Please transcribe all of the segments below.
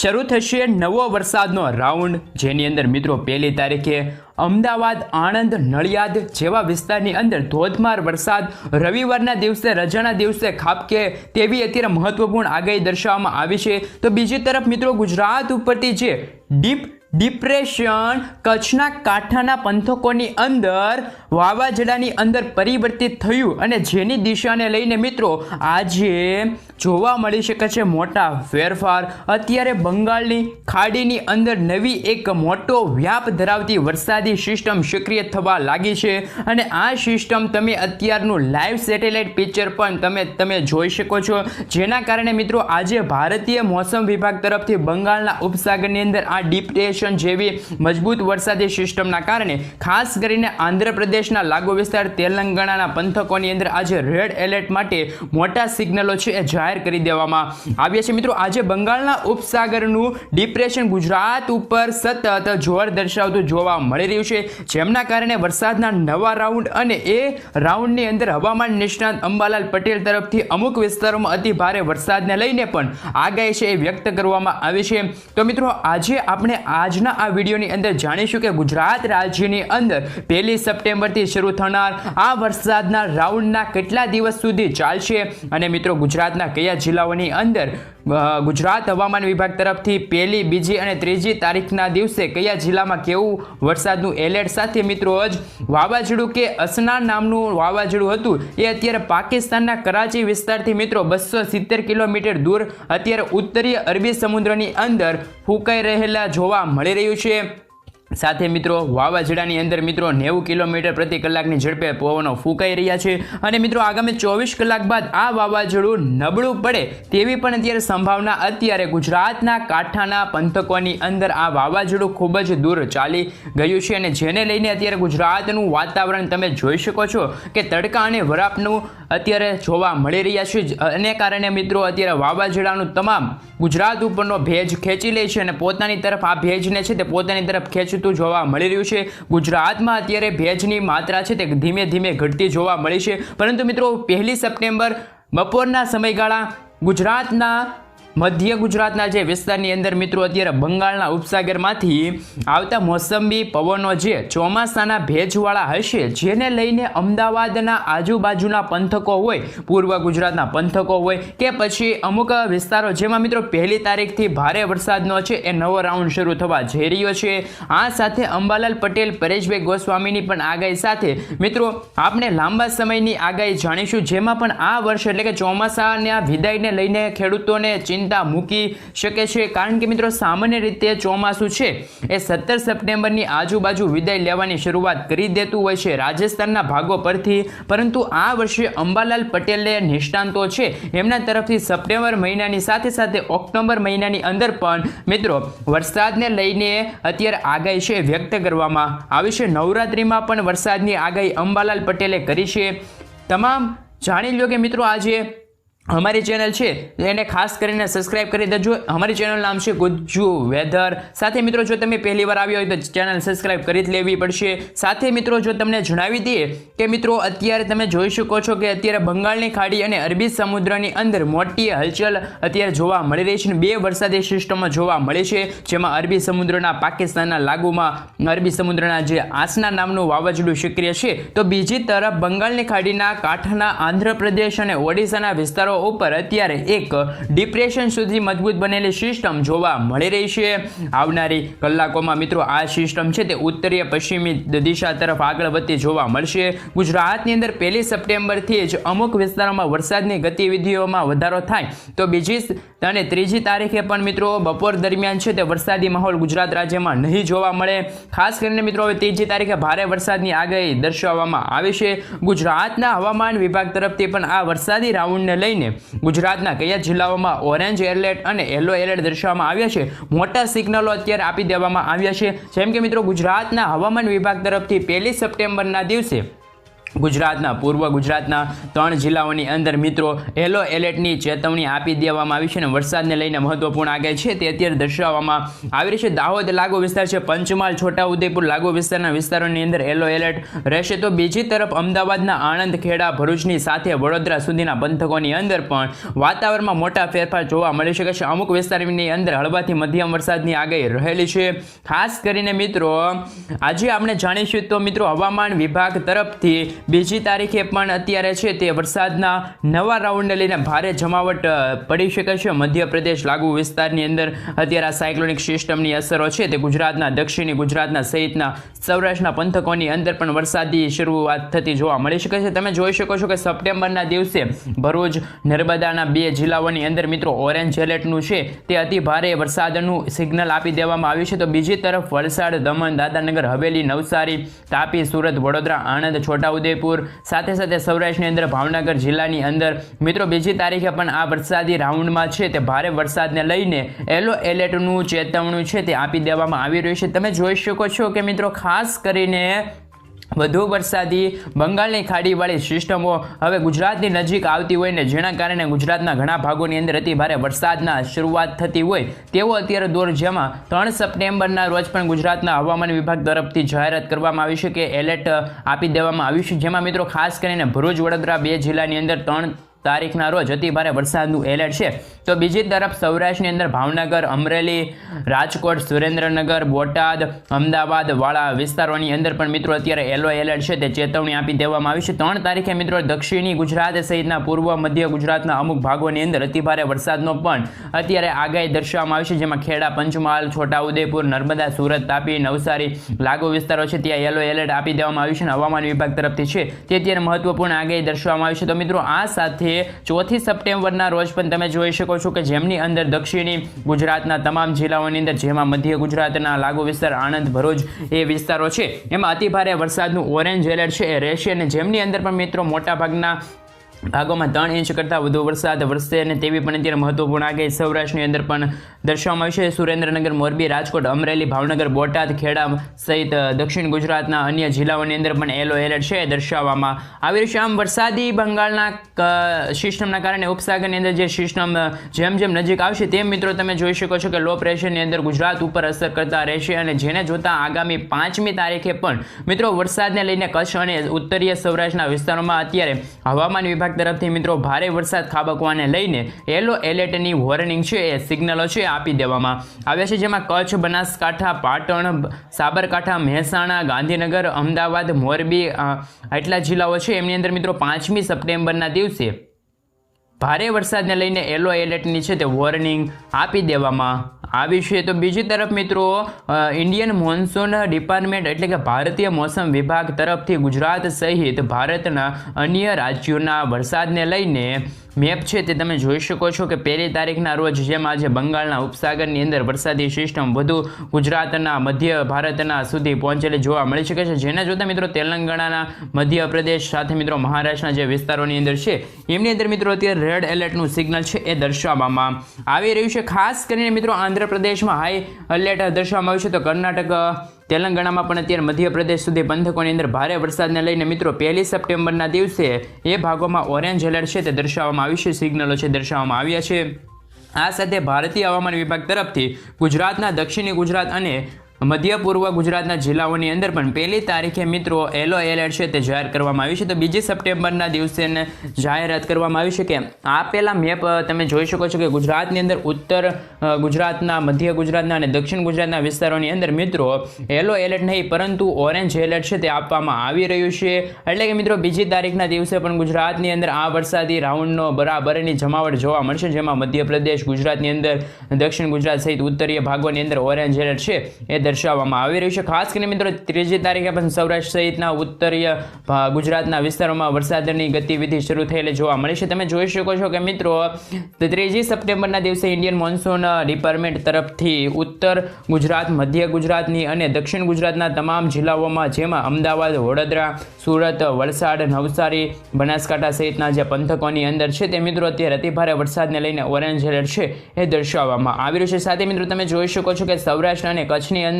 શરૂ થશે નવો વરસાદનો રાઉન્ડ. જેની અંદર મિત્રો પહેલી તારીખે અમદાવાદ, આણંદ, નડિયાદ જેવા વિસ્તારની અંદર ધોધમાર વરસાદ રવિવારના દિવસે, રજાના દિવસે ખાબકે તેવી અત્યારે મહત્વપૂર્ણ આગાહી દર્શાવવામાં આવી છે. તો બીજી તરફ મિત્રો ગુજરાત ઉપરથી જે ડીપ ડિપ્રેશન કચ્છના કાંઠાના પંથકોની અંદર, વાવાઝોડાની અંદર પરિવર્તિત થયું અને જેની દિશાને લઈને મિત્રો આજે જોવા મળી શકે છે મોટા ફેરફાર. અત્યારે બંગાળની ખાડીની અંદર નવી એક મોટો વ્યાપ ધરાવતી વરસાદી સિસ્ટમ સક્રિય થવા લાગી છે અને આ સિસ્ટમ તમે અત્યારનું લાઈવ સેટેલાઇટ પિક્ચર પણ તમે તમે જોઈ શકો છો. જેના કારણે મિત્રો આજે ભારતીય મોસમ વિભાગ તરફથી બંગાળના ઉપસાગરની અંદર આ ડિપ્રેશન જેવી મજબૂત વરસાદી સિસ્ટમના કારણે, ખાસ કરીને આંધ્રપ્રદેશના લાગુ વિસ્તાર તેલંગાણાના પંથકોની અંદર આજે રેડ એલર્ટ માટે મોટા સિગ્નલો છે એ જાહેર કરી દેવામાં આવ્યા છે. મિત્રો, આજે બંગાળના ઉપસાગરનું ડિપ્રેશન ગુજરાત ઉપર સતત જોર દર્શાવતું જોવા મળી રહ્યું છે. જેમના કારણે વરસાદના નવા રાઉન્ડ અને એ રાઉન્ડની અંદર હવામાન નિષ્ણાત અંબાલાલ પટેલ તરફથી અમુક વિસ્તારોમાં અતિ ભારે વરસાદને લઈને પણ આગાહી છે એ વ્યક્ત કરવામાં આવી છે. તો મિત્રો, આજે આપણે આજના આ વિડીયોની અંદર જાણીશું કે ગુજરાત રાજ્યની અંદર પહેલી સપ્ટેમ્બરથી શરૂ થનાર આ વરસાદના રાઉન્ડના કેટલા દિવસ સુધી ચાલશે? અને મિત્રો, ગુજરાતના કયા જિલ્લાઓની અંદર ગુજરાત હવામાન વિભાગ તરફથી પહેલી, બીજી અને ત્રીજી તારીખના દિવસે કયા જિલ્લામાં કેવું વરસાદનું એલર્ટ સાથે મિત્રો, જ વાવાઝોડું કે અસના નામનું વાવાઝોડું હતું, એ અત્યારે પાકિસ્તાનના કરાચી વિસ્તારથી મિત્રો બસો સિત્તેર કિલોમીટર દૂર, અત્યારે ઉત્તરીય અરબી સમુદ્રની અંદર ફૂંકાઈ રહેલા જોવા મળી રહ્યું છે સાથે મિત્રો, વાવાઝોડાની અંદર મિત્રો નેવું કિલોમીટર પ્રતિ કલાકની ઝડપે પવનો ફૂંકાઈ રહ્યા છે અને મિત્રો આગામી ચોવીસ કલાક બાદ આ વાવાઝોડું નબળું પડે તેવી પણ અત્યારે સંભાવના અત્યારે ગુજરાતના કાંઠાના પંથકોની અંદર આ વાવાઝોડું ખૂબ જ દૂર ચાલી ગયું છે અને જેને લઈને અત્યારે ગુજરાતનું વાતાવરણ તમે જોઈ શકો છો કે તડકા અને વરાપનું અત્યારે જોવા મળી રહ્યા છે. અને કારણે મિત્રો અત્યારે વાવાઝોડાનું તમામ ગુજરાત ઉપરનો ભેજ ખેંચી લે છે અને પોતાની તરફ આ ભેજને છે તે પોતાની તરફ ખેંચતું જોવા મળી રહ્યું છે. ગુજરાતમાં અત્યારે ભેજની માત્રા છે તે ધીમે ધીમે ઘટતી જોવા મળી છે. પરંતુ મિત્રો, પહેલી સપ્ટેમ્બર બપોરના સમયગાળા ગુજરાતના મધ્ય ગુજરાતના જે વિસ્તારની અંદર મિત્રો અત્યારે બંગાળના ઉપસાગરમાંથી આવતા મોસંબી પવનો જે ચોમાસાના ભેજવાળા હશે, જેને લઈને અમદાવાદના આજુબાજુના પંથકો હોય, પૂર્વ ગુજરાતના પંથકો હોય કે પછી અમુક વિસ્તારો જેમાં મિત્રો પહેલી તારીખથી ભારે વરસાદનો છે, એ નવો રાઉન્ડ શરૂ થવા જઈ રહ્યો છે. આ સાથે અંબાલાલ પટેલ, પરેશભાઈ ગોસ્વામીની પણ આગાહી સાથે મિત્રો આપણે લાંબા સમયની આગાહી જાણીશું, જેમાં પણ આ વર્ષ એટલે કે ચોમાસાના વિદાયને લઈને ખેડૂતોને ચિંતા મૂકી શકે છે. કારણ કે મિત્રો, સામાન્ય રીતે ચોમાસું છે એ સત્તર સપ્ટેમ્બરની આજુબાજુ વિદાય લેવાની શરૂઆત કરી દેતું હોય છે રાજસ્થાનના ભાગો પરથી. પરંતુ આ વર્ષે અંબાલાલ પટેલે નિષ્ણાંતો છે. એમના તરફથી સપ્ટેમ્બર મહિનાની સાથે સાથે ઓક્ટોબર મહિનાની અંદર પણ મિત્રો, વરસાદને લઈને અત્યારે આગાહી છે વ્યક્ત કરવામાં આવી છે. નવરાત્રિમાં પણ વરસાદની આગાહી અંબાલાલ પટેલે કરી છે. તમામ જાણી લો કે મિત્રો, આજે અમારી ચેનલ છે, એને ખાસ કરીને સબસ્ક્રાઇબ કરી દેજો. અમારી ચેનલ નામ છે ગુજ્જુ વેધર. સાથે મિત્રો, જો તમે પહેલી વાર આવ્યા હોય તો ચેનલ સબસ્ક્રાઇબ કરી જ લેવી પડશે. સાથે મિત્રો, જો તમને જણાવી દઈએ કે મિત્રો, અત્યારે તમે જોઈ શકો છો કે અત્યારે બંગાળની ખાડી અને અરબી સમુદ્રની અંદર મોટી હલચલ અત્યારે જોવા મળી રહી છે બે વરસાદી સિસ્ટમો જોવા મળે છે, જેમાં અરબી સમુદ્રના પાકિસ્તાનના લાગુમાં અરબી સમુદ્રના જે આસના નામનું વાવાઝોડું સક્રિય છે. તો બીજી તરફ બંગાળની ખાડીના કાંઠાના આંધ્રપ્રદેશ અને ઓડિશાના વિસ્તારો ઉપર અત્યારે એક ડિપ્રેશન સુધી મજબૂત બનેલી સિસ્ટમ જોવા મળી રહી છે. આવનારી કલાકોમાં મિત્રો આ સિસ્ટમ છે તે ઉત્તરીય પશ્ચિમી દિશા તરફ આગળ વધતી જોવા મળશે. ગુજરાતની અંદર પહેલી સપ્ટેમ્બરથી જ અમુક વિસ્તારોમાં વરસાદની ગતિવિધિઓમાં વધારો થાય તો બીજી અને ત્રીજી તારીખે પણ મિત્રો બપોર દરમિયાન છે તે વરસાદી માહોલ ગુજરાત રાજ્યમાં નહીં જોવા મળે. ખાસ કરીને મિત્રો હવે ત્રીજી તારીખે ભારે વરસાદની આગાહી દર્શાવવામાં આવી છે. ગુજરાતના હવામાન વિભાગ તરફથી પણ આ વરસાદી રાઉન્ડને લઈને ગુજરાતના કયા જિલ્લાઓમાં ઓરેન્જ એલર્ટ અને યલો એલર્ટ દર્શાવવામાં આવ્યા છે, મોટા સિગ્નલો અત્યારે આપી દેવામાં આવ્યા છે. જેમ કે મિત્રો ગુજરાતના હવામાન વિભાગ તરફથી પહેલી સપ્ટેમ્બરના દિવસે ગુજરાતના, પૂર્વ ગુજરાતના ત્રણ જિલ્લાઓની અંદર મિત્રો યલો એલર્ટની ચેતવણી આપી દેવામાં આવી છે અને વરસાદને લઈને મહત્વપૂર્ણ આગાહી છે. તે અત્યારે દર્શાવવામાં આવી રહી છે. દાહોદ લાગુ વિસ્તાર છે. પંચમહાલ, છોટાઉદેપુર લાગુ વિસ્તારના વિસ્તારોની અંદર યલો એલર્ટ રહેશે. તો બીજી તરફ અમદાવાદના આણંદ ખેડા ભરૂચની સાથે વડોદરા સુધીના પંથકોની અંદર પણ વાતાવરણમાં મોટા ફેરફાર જોવા મળી શકે છે. અમુક વિસ્તારની અંદર હળવાથી મધ્યમ વરસાદની આગાહી રહેલી છે. ખાસ કરીને મિત્રો આજે આપણે જાણીશું તો મિત્રો હવામાન વિભાગ તરફથી બીજી તારીખે પણ અત્યારે છે તે વરસાદના નવા રાઉન્ડને લઈને ભારે જમાવટ પડી શકે છે. મધ્યપ્રદેશ લાગુ વિસ્તારની અંદર અત્યારે આ સાયક્લોનિક સિસ્ટમની અસરો છે તે ગુજરાતના, દક્ષિણી ગુજરાતના સહિતના સૌરાષ્ટ્રના પંથકોની અંદર પણ વરસાદી શરૂઆત થતી જોવા મળી શકે છે. તમે જોઈ શકો છો કે સપ્ટેમ્બરના દિવસે ભરૂચ, નર્મદાના બે જિલ્લાઓની અંદર મિત્રો ઓરેન્જ એલર્ટનું છે. તે અતિ ભારે વરસાદનું સિગ્નલ આપી દેવામાં આવ્યું છે. તો બીજી તરફ વલસાડ, દમણ દાદાનગર હવેલી, નવસારી, તાપી, સુરત, વડોદરા, આણંદ, છોટાઉદેપુર સાથે સાથે સૌરાષ્ટ્રની અંદર ભાવનગર જિલ્લાની અંદર મિત્રો બીજી તારીખે પણ આ વરસાદી રાઉન્ડમાં છે તે ભારે વરસાદને લઈને યલો એલર્ટનું ચેતવણું છે તે આપી દેવામાં આવી રહ્યું છે. તમે જોઈ શકો છો કે મિત્રો ખાસ કરીને વધુ વરસાદી બંગાળની ખાડીવાળી સિસ્ટમો હવે ગુજરાતની નજીક આવતી હોય ને જેના કારણે ગુજરાતના ઘણા ભાગોની અંદર અતિ ભારે વરસાદના શરૂઆત થતી હોય તેવો અત્યારે દોર જેમાં ત્રણ સપ્ટેમ્બરના રોજ પણ ગુજરાતના હવામાન વિભાગ તરફથી જાહેરાત કરવામાં આવી છે કે એલર્ટ આપી દેવામાં આવ્યું છે. જેમાં મિત્રો ખાસ કરીને ભરૂચ, વડોદરા બે જિલ્લાની અંદર ત્રણ તારીખના રોજ અતિ ભારે વરસાદનું એલર્ટ છે. તો બીજી તરફ સૌરાષ્ટ્રની અંદર ભાવનગર, અમરેલી, રાજકોટ, સુરેન્દ્રનગર, બોટાદ, અમદાવાદ વાળા વિસ્તારોની અંદર પણ મિત્રો અત્યારે યલો એલર્ટ છે. તે ચેતવણી આપી દેવામાં આવી છે. ત્રણ તારીખે મિત્રો દક્ષિણી ગુજરાત સહિતના પૂર્વ, મધ્ય ગુજરાતના અમુક ભાગોની અંદર અતિ ભારે વરસાદનો પણ અત્યારે આગાહી દર્શાવવામાં આવી છે. જેમાં ખેડા, પંચમહાલ, છોટાઉદેપુર, નર્મદા, સુરત, તાપી, નવસારી લાગુ વિસ્તારો છે. ત્યાં યલો એલર્ટ આપી દેવામાં આવ્યું છે અને હવામાન વિભાગ તરફથી છે. તે અત્યારે મહત્વપૂર્ણ આગાહી દર્શાવવામાં આવી છે. તો મિત્રો આ સાથે ચોથી સપ્ટેમ્બરના રોજ પણ તમે જોઈ શકો છો કે જેમની અંદર દક્ષિણી ગુજરાતના તમામ જિલ્લાઓની અંદર, જેમાં મધ્ય ગુજરાતના લાગુ વિસ્તાર, આણંદ, ભરૂચ એ વિસ્તારો છે. એમાં અતિભારે વરસાદનું ઓરેન્જ એલર્ટ છે, એ રહેશે. અને જેમની અંદર પણ મિત્રો મોટાભાગના ભાગોમાં ત્રણ ઇંચ કરતાં વધુ વરસાદ વરસશે અને તેવી પણ અત્યારે મહત્વપૂર્ણ આગાહી સૌરાષ્ટ્રની અંદર પણ દર્શાવવામાં આવી છે. સુરેન્દ્રનગર, મોરબી, રાજકોટ, અમરેલી, ભાવનગર, બોટાદ, ખેડા સહિત દક્ષિણ ગુજરાતના અન્ય જિલ્લાઓની અંદર પણ યલો એલર્ટ છે દર્શાવવામાં આવી રહ્યું છે. આમ વરસાદી બંગાળના સિસ્ટમના કારણે ઉપસાગરની અંદર જે સિસ્ટમ જેમ જેમ નજીક આવશે તેમ મિત્રો તમે જોઈ શકો છો કે લો પ્રેશરની અંદર ગુજરાત ઉપર અસર કરતા રહેશે અને જેને જોતા આગામી પાંચમી તારીખે પણ મિત્રો વરસાદને લઈને કચ્છ અને ઉત્તરીય સૌરાષ્ટ્રના વિસ્તારોમાં અત્યારે હવામાન વિભાગ તરફથી મિત્રો ભારે વરસાદ ખાબકવાને લઈને યલો એલર્ટની વોર્નિંગ છે, એ સિગ્નલો છે આપી દેવામાં. આવ્યા છે જેમાં કચ્છ, બનાસકાંઠા, પાટણ, સાબરકાંઠા, મહેસાણા, ગાંધીનગર, અમદાવાદ, મોરબી આટલા જિલ્લાઓ છે. એમની અંદર મિત્રો પાંચમી સપ્ટેમ્બરના દિવસે ભારે વરસાદને લઈને યલો એલર્ટની છે તે વોર્નિંગ આપી દેવામાં આવી છે તો બીજી તરફ મિત્રો ઇન્ડિયન મોન્સૂન ડિપાર્ટમેન્ટ એટલે કે ભારતીય મોસમ વિભાગ તરફથી ગુજરાત સહિત ભારતના અન્ય રાજ્યોના વરસાદને લઈને મેપ છે તે તમે જોઈ શકો છો કે પહેલી તારીખના રોજ, જેમ આજે બંગાળના ઉપસાગરની અંદર વરસાદી સિસ્ટમ વધુ ગુજરાતના, મધ્ય ભારતના સુધી પહોંચેલી જોવા મળી શકે છે. જેને જોતા મિત્રો તેલંગાણાના મધ્યપ્રદેશ સાથે મિત્રો મહારાષ્ટ્રના જે વિસ્તારોની અંદર છે, એમની અંદર મિત્રો અત્યારે રેડ એલર્ટનું સિગ્નલ છે એ દર્શાવવામાં આવી રહ્યું છે. ખાસ કરીને મિત્રો આંધ્રપ્રદેશમાં હાઈ એલર્ટ દર્શાવવામાં આવ્યું છે. તો કર્ણાટક, તેલંગાણામાં પણ અત્યારે મધ્યપ્રદેશ સુધી પંથકોની અંદર ભારે વરસાદને લઈને મિત્રો પહેલી સપ્ટેમ્બરના દિવસે એ ભાગોમાં ઓરેન્જ એલર્ટ છે તે દર્શાવવામાં આવ્યું છે, સિગ્નલો છે, દર્શાવવામાં આવ્યા છે. આ સાથે ભારતીય હવામાન વિભાગ તરફથી ગુજરાતના દક્ષિણી ગુજરાત અને મધ્ય પૂર્વ ગુજરાતના જિલ્લાઓની અંદર પણ પહેલી તારીખે મિત્રો એલો એલર્ટ છે તે જાહેર કરવામાં આવ્યું છે. તો બીજી સપ્ટેમ્બરના દિવસે જાહેરાત કરવામાં આવી છે કે આપેલા મેપ તમે જોઈ શકો છો કે ગુજરાતની અંદર ઉત્તર ગુજરાતના, મધ્ય ગુજરાતના અને દક્ષિણ ગુજરાતના વિસ્તારોની અંદર મિત્રો એલો એલર્ટ નહીં, પરંતુ ઓરેન્જ એલર્ટ છે તે આપવામાં આવી રહ્યું છે. એટલે કે મિત્રો બીજી તારીખના દિવસે પણ ગુજરાતની અંદર આ વરસાદી રાઉન્ડનો બરાબરની જમાવટ જોવા મળશે, જેમાં મધ્યપ્રદેશ ગુજરાતની અંદર, દક્ષિણ ગુજરાત સહિત ઉત્તરીય ભાગોની અંદર ઓરેન્જ એલર્ટ છે. એ દર્શાવવામાં આવી રહ્યું છે. ખાસ કરીને મિત્રો, ત્રીજી તારીખે પણ સૌરાષ્ટ્ર સહિતના ઉત્તરીય ગુજરાતના વિસ્તારોમાં વરસાદની ગતિવિધિ શરૂ થયેલી જોવા મળે છે. તમે જોઈ શકો છો કે મિત્રો ત્રીજી સપ્ટેમ્બરના દિવસે ઇન્ડિયન મોન્સૂન ડિપાર્ટમેન્ટ તરફથી ઉત્તર ગુજરાત, મધ્ય ગુજરાતની અને દક્ષિણ ગુજરાતના તમામ જિલ્લાઓમાં, જેમાં અમદાવાદ, વડોદરા, સુરત, વલસાડ, નવસારી, બનાસકાંઠા સહિતના જે પંથકોની અંદર છે તે મિત્રો, અત્યારે અતિભારે વરસાદને લઈને ઓરેન્જ એલર્ટ છે એ દર્શાવવામાં આવી રહ્યું છે. સાથે મિત્રો, તમે જોઈ શકો છો કે સૌરાષ્ટ્ર અને કચ્છની અંદર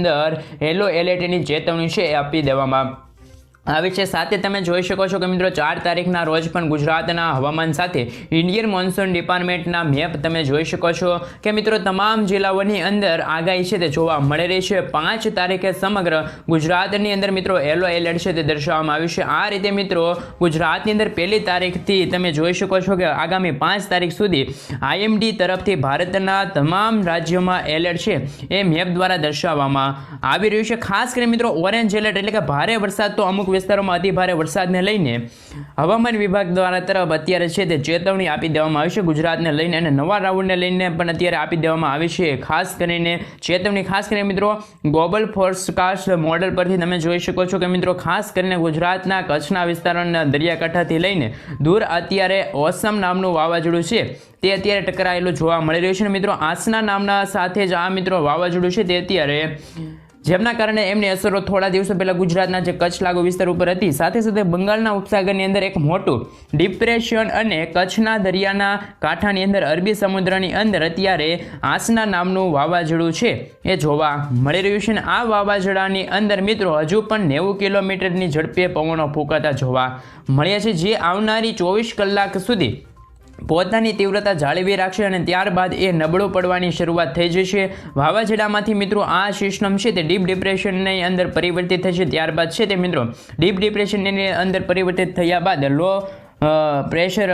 યલો એલર્ટની ચેતવણી છે એ આપી દેવામાં આ છે. સાથે તમે જોઈ શકો છો કે મિત્રો, ચાર તારીખના રોજ પણ ગુજરાતના હવામાન સાથે ઇન્ડિયન મોન્સૂન ડિપાર્ટમેન્ટના મેપ તમે જોઈ શકો છો કે મિત્રો, તમામ જિલ્લાઓની અંદર આગાહી છે તે જોવા મળી રહી છે. પાંચ તારીખે સમગ્ર ગુજરાતની અંદર મિત્રો યલો એલર્ટ છે તે દર્શાવવામાં આવ્યું છે. આ રીતે મિત્રો, ગુજરાતની અંદર પહેલી તારીખથી તમે જોઈ શકો છો કે આગામી પાંચ તારીખ સુધી આઈએમડી તરફથી ભારતના તમામ રાજ્યોમાં એલર્ટ છે એ મેપ દ્વારા દર્શાવવામાં આવી રહ્યું છે. ખાસ કરીને મિત્રો ઓરેન્જ એલર્ટ એટલે કે ભારે વરસાદ તો અમુક વિસ્તારોમાં અતિભારે વરસાદને લઈને હવામાન વિભાગ દ્વારા તરફ અત્યારે છે તે ચેતવણી આપી દેવામાં આવી છે. ગુજરાતને લઈને અને નવા રાઉન્ડને લઈને પણ અત્યારે આપી દેવામાં આવી છે. ખાસ કરીને ચેતવણી, ખાસ કરીને મિત્રો ગ્લોબલ ફોરકાસ્ટ મોડલ પરથી તમે જોઈ શકો છો કે મિત્રો, ખાસ કરીને ગુજરાતના કચ્છના વિસ્તારોના દરિયાકાંઠાથી લઈને દૂર અત્યારે ઓસમ નામનું વાવાઝોડું છે. તે અત્યારે ટકરાયેલું જોવા મળી રહ્યું છે. મિત્રો, આસના નામના સાથે જ આ મિત્રો વાવાઝોડું છે. તે અત્યારે જેમના કારણે એમની અસરો થોડા દિવસો પહેલા ગુજરાતના જે કચ્છ લાગુ વિસ્તાર ઉપર હતી, સાથે સાથે બંગાળના ઉપસાગરની અંદર એક મોટું ડિપ્રેશન અને કચ્છના દરિયાના કાંઠાની અંદર અરબી સમુદ્રની અંદર અત્યારે આસના નામનું વાવાઝોડું છે. એ જોવા મળી રહ્યું છે અને આ વાવાઝોડાની અંદર મિત્રો હજુ પણ નેવું કિલોમીટરની ઝડપે પવનો ફૂંકાતા જોવા મળ્યા છે. જે આવનારી ચોવીસ કલાક સુધી પોતાની તીવ્રતા જાળવી રાખશે અને ત્યારબાદ એ નબળો પડવાની શરૂઆત થઈ જશે. વાવાઝોડામાંથી મિત્રો આ સિસ્ટમ છે તે ડીપ ડિપ્રેશનની અંદર પરિવર્તિત થશે. ત્યારબાદ છે તે મિત્રો ડીપ ડિપ્રેશનની અંદર પરિવર્તિત થયા બાદ લો પ્રેશર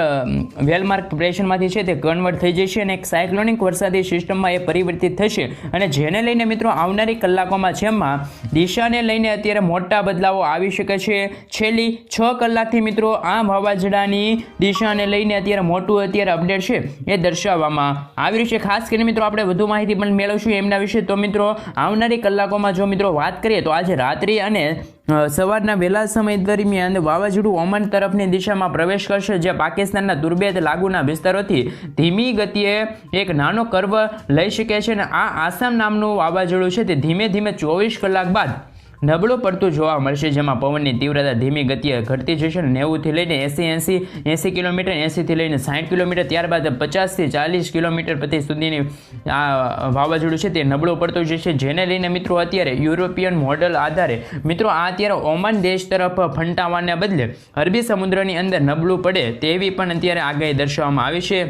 વેલમાર્ક પ્રેશરમાંથી છે તે કન્વર્ટ થઈ જશે અને એક સાયક્લોનિક વરસાદી સિસ્ટમમાં એ પરિવર્તિત થશે. અને જેને લઈને મિત્રો આવનારી કલાકોમાં જેમાં દિશાને લઈને અત્યારે મોટા બદલાવો આવી શકે છે. છેલ્લી છ કલાકથી મિત્રો આ વાવાઝોડાની દિશાને લઈને અત્યારે મોટું અત્યારે અપડેટ છે એ દર્શાવવામાં આવી રહ્યું છે. ખાસ કરીને મિત્રો આપણે વધુ માહિતી પણ મેળવશું એમના વિશે. તો મિત્રો આવનારી કલાકોમાં જો મિત્રો વાત કરીએ તો આજે રાત્રિ અને સવારના વહેલા સમય દરમિયાન વાવાઝોડું ઓમાન તરફની દિશામાં પ્રવેશ કરશે જે પાકિસ્તાનના દુર્ભેદ લાગુના વિસ્તારોથી ધીમી ગતિએ એક નાનો કર્વ લઈ શકે છે અને આ આસામ નામનું વાવાઝોડું છે. તે ધીમે ધીમે ચોવીસ કલાક બાદ નબળું પડતું જોવા મળશે, જેમાં પવનની તીવ્રતા ધીમી ગતિએ ઘટતી જશે નેવુંથી લઈને એંસી એંસી એંસી કિલોમીટર, એંસીથી લઈને સાઠ કિલોમીટર, ત્યારબાદ પચાસથી ચાલીસ કિલોમીટર પ્રતિ સુધીની આ વાવાઝોડું છે તે નબળું પડતું જશે. જેને લઈને મિત્રો અત્યારે યુરોપિયન મોડલ આધારે, મિત્રો આ અત્યારે ઓમાન દેશ તરફ ફંટાવાને બદલે અરબી સમુદ્રની અંદર નબળું પડે તેવી પણ અત્યારે આગાહી દર્શાવવામાં આવી છે.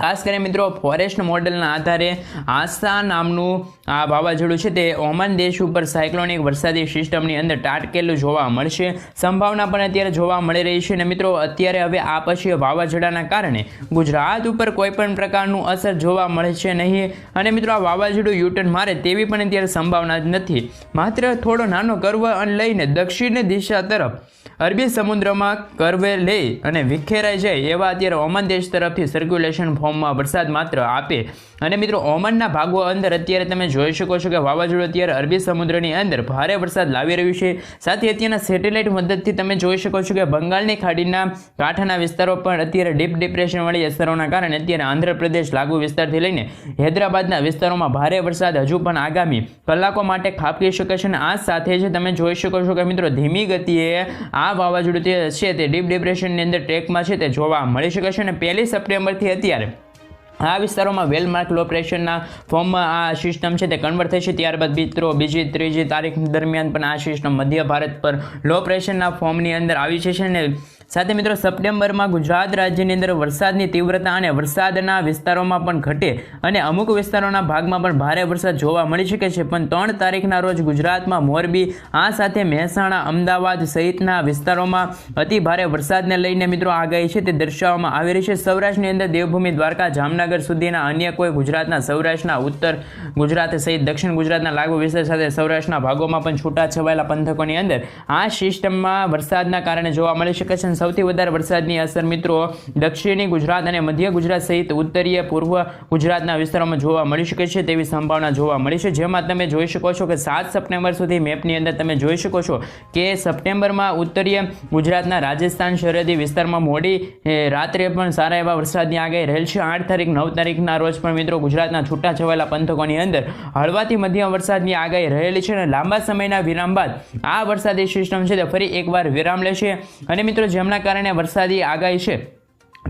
ખાસ કરીને મિત્રો ફોરેસ્ટ મોડલના આધારે આસ્થા નામનું આ વાવાઝોડું છે તે ઓમાન દેશ ઉપર સાયક્લોનિક વરસાદી સિસ્ટમની અંદર ટાટકેલું જોવા મળશે. સંભાવના પણ અત્યારે જોવા મળી રહી છે અને મિત્રો, અત્યારે હવે આ પછી વાવાઝોડાના કારણે ગુજરાત ઉપર કોઈ પણ પ્રકારનું અસર જોવા મળે છે નહીં. અને મિત્રો, આ વાવાઝોડું યુટર્ન મારે તેવી પણ અત્યારે સંભાવના જ નથી. માત્ર થોડો નાનો કર્વ લઈને દક્ષિણ દિશા તરફ અરબી સમુદ્રમાં કરવે લઈ અને વિખેરાઈ જાય એવા અત્યારે ઓમાન દેશ તરફથી સર્ક્યુલેશન ફોર્મમાં વરસાદ માત્ર આપે. અને મિત્રો, ઓમાનના ભાગો અંદર અત્યારે તમે જોઈ શકો છો કે વાવાઝોડું અત્યારે અરબી સમુદ્રની અંદર ભારે વરસાદ લાવી રહ્યું છે. સાથે અત્યારના સેટેલાઇટ મદદથી તમે જોઈ શકો છો કે બંગાળની ખાડીના કાંઠાના વિસ્તારો પણ અત્યારે ડીપ ડિપ્રેશનવાળી અસરોના કારણે અત્યારે આંધ્રપ્રદેશ લાગુ વિસ્તારથી લઈને હૈદરાબાદના વિસ્તારોમાં ભારે વરસાદ હજુ પણ આગામી કલાકો માટે ખાબકી શકે છે અને આ સાથે જ તમે જોઈ શકો છો કે મિત્રો ધીમી ગતિએ આ વાવાઝોડું છે તે ડીપ ડિપ્રેશનની અંદર ટ્રેકમાં છે તે જોવા મળી શકે છે અને પહેલી સપ્ટેમ્બરથી અત્યારે આ વિસ્તારોમાં વેલમાર્ક લો પ્રેશરના ફોર્મમાં આ સિસ્ટમ છે તે કન્વર્ટ થશે. ત્યારબાદ મિત્રો બીજી ત્રીજી તારીખ દરમિયાન પણ આ સિસ્ટમ મધ્ય ભારત પર લો પ્રેશરના ફોર્મની અંદર આવી છે અને સાથે મિત્રો, સપ્ટેમ્બરમાં ગુજરાત રાજ્યની અંદર વરસાદની તીવ્રતા અને વરસાદના વિસ્તારોમાં પણ ઘટે અને અમુક વિસ્તારોના ભાગમાં પણ ભારે વરસાદ જોવા મળી શકે છે. પણ ત્રણ તારીખના રોજ ગુજરાતમાં મોરબી, આ સાથે મહેસાણા, અમદાવાદ સહિતના વિસ્તારોમાં અતિ ભારે વરસાદને લઈને મિત્રો આગાહી છે તે દર્શાવવામાં આવી રહી છે. સૌરાષ્ટ્રની અંદર દેવભૂમિ, દ્વારકા, જામનગર સુધીના અન્ય કોઈ ગુજરાતના, સૌરાષ્ટ્રના, ઉત્તર ગુજરાત સહિત દક્ષિણ ગુજરાતના લાગુ વિસ્તાર સાથે સૌરાષ્ટ્રના ભાગોમાં પણ છૂટા છવાયેલા પંથકોની અંદર આ સિસ્ટમમાં વરસાદના કારણે જોવા મળી શકે છે સૌથી વધારે વરસાદની અસર મિત્રો દક્ષિણી ગુજરાત અને મધ્ય ગુજરાત સહિત ઉત્તરીય, પૂર્વ ગુજરાતના વિસ્તારોમાં જોવા મળી શકે છે તેવી સંભાવના જોવા મળી છે. જેમાં તમે જોઈ શકો છો કે સાત સપ્ટેમ્બર સુધી મેપની અંદર તમે જોઈ શકો છો કે સપ્ટેમ્બરમાં ઉત્તરીય ગુજરાતના રાજસ્થાન સરહદી વિસ્તારમાં મોડી રાત્રે પણ સારા એવા વરસાદની આગાહી રહેલ છે. આઠ તારીખ, નવ તારીખના રોજ પણ મિત્રો ગુજરાતના છૂટા છવાયેલા પંથકોની અંદર હળવાથી મધ્યમ વરસાદની આગાહી રહેલી છે અને લાંબા સમયના વિરામ બાદ આ વરસાદી સિસ્ટમ છે તે ફરી એકવાર વિરામ લેશે. અને મિત્રો જેમના કારણે વરસાદી આગાહી છે.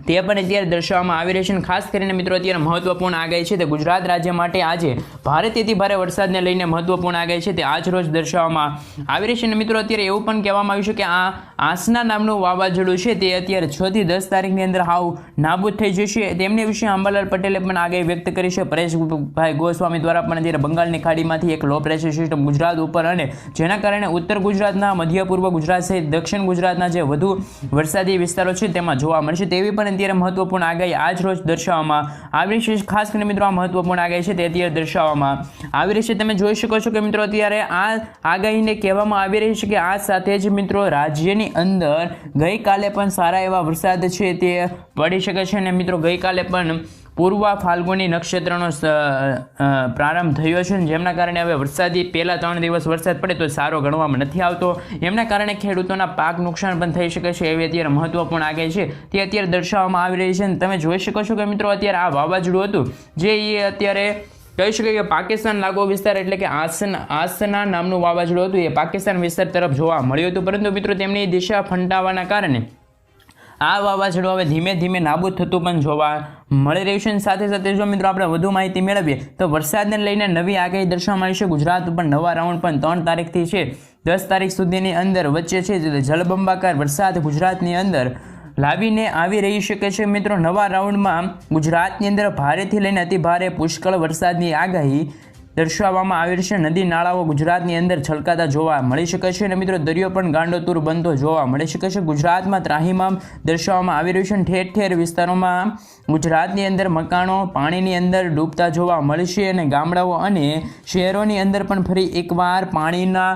તે પણ અત્યારે દર્શાવવામાં આવી રહી છે અને ખાસ કરીને મિત્રો, અત્યારે મહત્વપૂર્ણ આગાહી છે તે ગુજરાત રાજ્ય માટે આજે ભારેથી ભારે વરસાદને લઈને મહત્વપૂર્ણ આગાહી છે તે આજ રોજ દર્શાવવામાં આવી રહી છે અને મિત્રો, અત્યારે એવું પણ કહેવામાં આવ્યું છે કે આ આસના નામનું વાવાઝોડું છે તે અત્યારે છ થી દસ તારીખની અંદર હાવ નાબૂદ થઈ જશે. તેમને વિશે અંબાલાલ પટેલે પણ આગાહી વ્યક્ત કરી છે. પરેશભાઈ ગોસ્વામી દ્વારા પણ અત્યારે બંગાળની ખાડીમાંથી એક લો પ્રેશર સિસ્ટમ ગુજરાત ઉપર અને જેના કારણે ઉત્તર ગુજરાતના, મધ્ય પૂર્વ ગુજરાત સહિત દક્ષિણ ગુજરાતના જે વધુ વરસાદી વિસ્તારો છે તેમાં જોવા મળશે. તેવી પણ અત્યારે મહત્વપૂર્ણ આગાહી આજ રોજ દર્શાવવામાં આવી રહી છે. ખાસ કરીને મિત્રો, આ મહત્વપૂર્ણ આગાહી છે તે અત્યારે દર્શાવવામાં આવી રહી છે. તમે જોઈ શકો છો કે મિત્રો, અત્યારે આ આગાહીને કહેવામાં આવી રહી છે કે આ સાથે જ મિત્રો, રાજ્યની અંદર ગઈકાલે પણ સારા એવા વરસાદ છે તે પડી શકે છે અને મિત્રો, ગઈકાલે પણ પૂર્વ ફાલ્ગુની નક્ષત્રનો પ્રારંભ થયો છે જેમના કારણે હવે વરસાદી પહેલાં ત્રણ દિવસ વરસાદ પડે તો સારો ગણવામાં નથી આવતો. એમના કારણે ખેડૂતોના પાક નુકસાન પણ થઈ શકે છે એવી અત્યારે મહત્વપૂર્ણ આગાહી છે. તે અત્યારે દર્શાવવામાં આવી રહી છે અને તમે જોઈ શકો છો કે મિત્રો અત્યારે આ વાવાઝોડું હતું જે એ અત્યારે કહી શકાય કે પાકિસ્તાન લાગુ વિસ્તાર એટલે કે આસન, આસના નામનું વાવાઝોડું હતું. એ પાકિસ્તાન વિસ્તાર તરફ જોવા મળ્યું હતું. પરંતુ મિત્રો તેમની દિશા ફંટાવાના કારણે આ વાવાઝોડું હવે ધીમે ધીમે નાબૂદ થતું પણ જોવા મળી રહેશે સાથે સાથે જો મિત્રો આપણે વધુ માહિતી મેળવીએ, તો વરસાદને લઈને નવી આગાહી દર્શાવવામાં આવી છે. ગુજરાત ઉપર નવા રાઉન્ડ પણ ત્રણ તારીખથી છે. દસ તારીખ સુધીની અંદર વચ્ચે છે જળબંબાકાર વરસાદ ગુજરાતની અંદર લાવીને આવી રહી શકે છે. મિત્રો, નવા રાઉન્ડમાં ગુજરાતની અંદર ભારેથી લઈને અતિ ભારે પુષ્કળ વરસાદની આગાહી દર્શાવવામાં આવી રહી છે. નદી નાળાઓ ગુજરાતની અંદર છલકાતા જોવા મળી શકે છે અને મિત્રો દરિયો પણ ગાંડોતુર બનતો જોવા મળી શકે છે. ગુજરાતમાં ત્રાહીમામ દર્શાવવામાં આવી રહ્યું છે અને ઠેર ઠેર વિસ્તારોમાં ગુજરાતની અંદર મકાનો પાણીની અંદર ડૂબતા જોવા મળશે અને ગામડાઓ અને શહેરોની અંદર પણ ફરી એકવાર પાણીના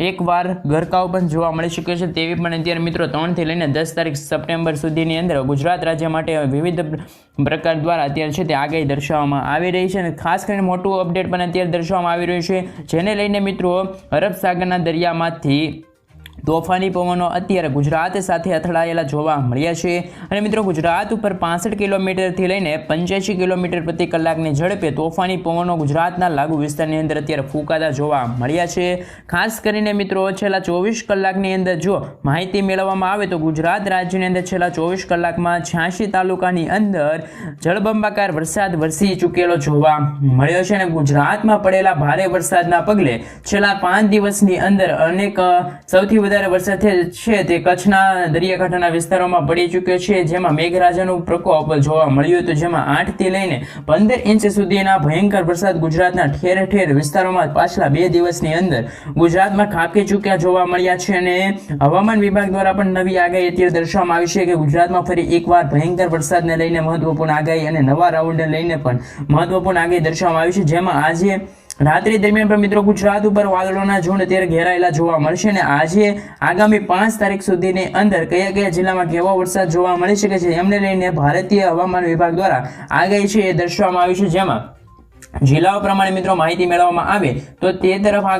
એકવાર ગરકાવ પણ જોવા મળી શકે છે તેવી પણ અત્યારે મિત્રો ત્રણથી લઈને દસ તારીખ સપ્ટેમ્બર સુધીની અંદર ગુજરાત રાજ્ય માટે વિવિધ પ્રકાર દ્વારા અત્યારે છે તે આગાહી દર્શાવવામાં આવી રહી છે અને ખાસ કરીને મોટું અપડેટ પણ અત્યારે દર્શાવવામાં આવી રહ્યું છે. જેને લઈને મિત્રો અરબ સાગરના દરિયામાંથી તોફાની પવનો અત્યારે ગુજરાત સાથે અથડાયેલા જોવા મળ્યા છે. અને મિત્રો, ગુજરાત ઉપર પાસઠ કિલોમીટરથી લઈને પંચ્યાસી કિલોમીટર પ્રતિ કલાકની ઝડપે તોફાની પવનો ગુજરાતના લાગુ વિસ્તારની અંદર અત્યારે ફૂંકાતા જોવા મળ્યા છે. ખાસ કરીને મિત્રો, છેલ્લા ચોવીસ કલાકની અંદર જો માહિતી મેળવવામાં આવે તો ગુજરાત રાજ્યની અંદર છેલ્લા ચોવીસ કલાકમાં છ્યાસી તાલુકાની અંદર જળબંબાકાર વરસાદ વરસી ચૂકેલો જોવા મળ્યો છે. અને ગુજરાતમાં પડેલા ભારે વરસાદના પગલે છેલ્લા પાંચ દિવસની અંદર અનેક સૌથી સૌથી વધારે વરસાદ છે તે કચ્છના દરિયાકાંઠાના વિસ્તારોમાં પડી ચૂક્યો છે. જેમાં મેઘરાજાનું પ્રકોપ જોવા મળ્યું હતું. જેમાં આઠથી લઈને પંદર ઇંચ સુધીના ભયંકર વરસાદ ગુજરાતના ઠેર ઠેર વિસ્તારોમાં પાછલા બે દિવસની અંદર ગુજરાતમાં ખાબકી ચૂક્યા જોવા મળ્યા છે અને હવામાન વિભાગ દ્વારા પણ નવી આગાહી અત્યારે દર્શાવવામાં આવી છે કે ગુજરાતમાં ફરી એકવાર ભયંકર વરસાદને લઈને મહત્વપૂર્ણ આગાહી અને નવા રાઉન્ડને લઈને પણ મહત્વપૂર્ણ આગાહી દર્શાવવામાં આવી છે. જેમાં આજે રાત્રિ દરમિયાન પણ મિત્રો ગુજરાત ઉપર વાદળોના ઝુંડ અત્યારે ઘેરાયેલા જોવા મળશે અને આજે આગામી પાંચ તારીખ સુધીની અંદર કયા કયા જિલ્લામાં કેવો વરસાદ જોવા મળી શકે છે એમને લઈને ભારતીય હવામાન વિભાગ દ્વારા આગાહી છે એ દર્શાવવામાં આવી છે. જેમાં જિલ્લાઓ પ્રમાણે મિત્રો માહિતી મેળવવામાં આવે તો તે તરફ